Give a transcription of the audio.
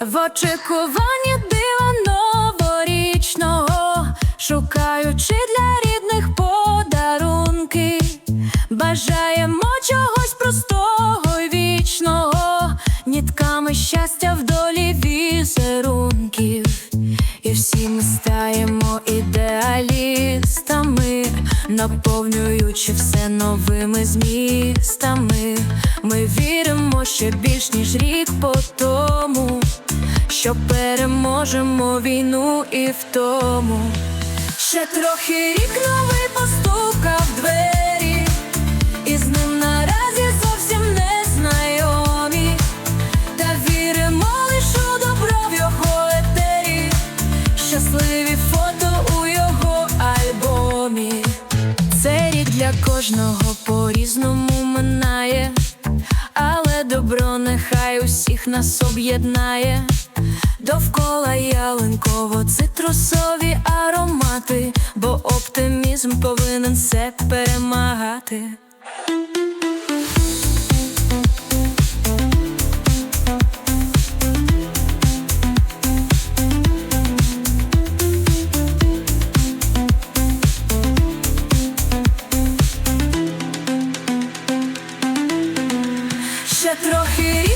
В очікуванні дива новорічного, шукаючи для рідних подарунки, бажаємо чогось простого й вічного, нітками щастя в долі візерунків, і всі ми стаємо ідеалістами, наповнюючи все новими змістами. Ми віримо ще більш ніж рік по тому, що переможемо війну і втому. Ще трохи рік новий постукав в двері, і з ним наразі зовсім не знайомі. Та віримо лиш у добро в його етері, щасливі фото у його альбомі. Це рік для кожного по-різному минає, всіх нас об'єднає, довкола ялинково цитрусові аромати, бо оптимізм повинен все перемагати. Ще трохи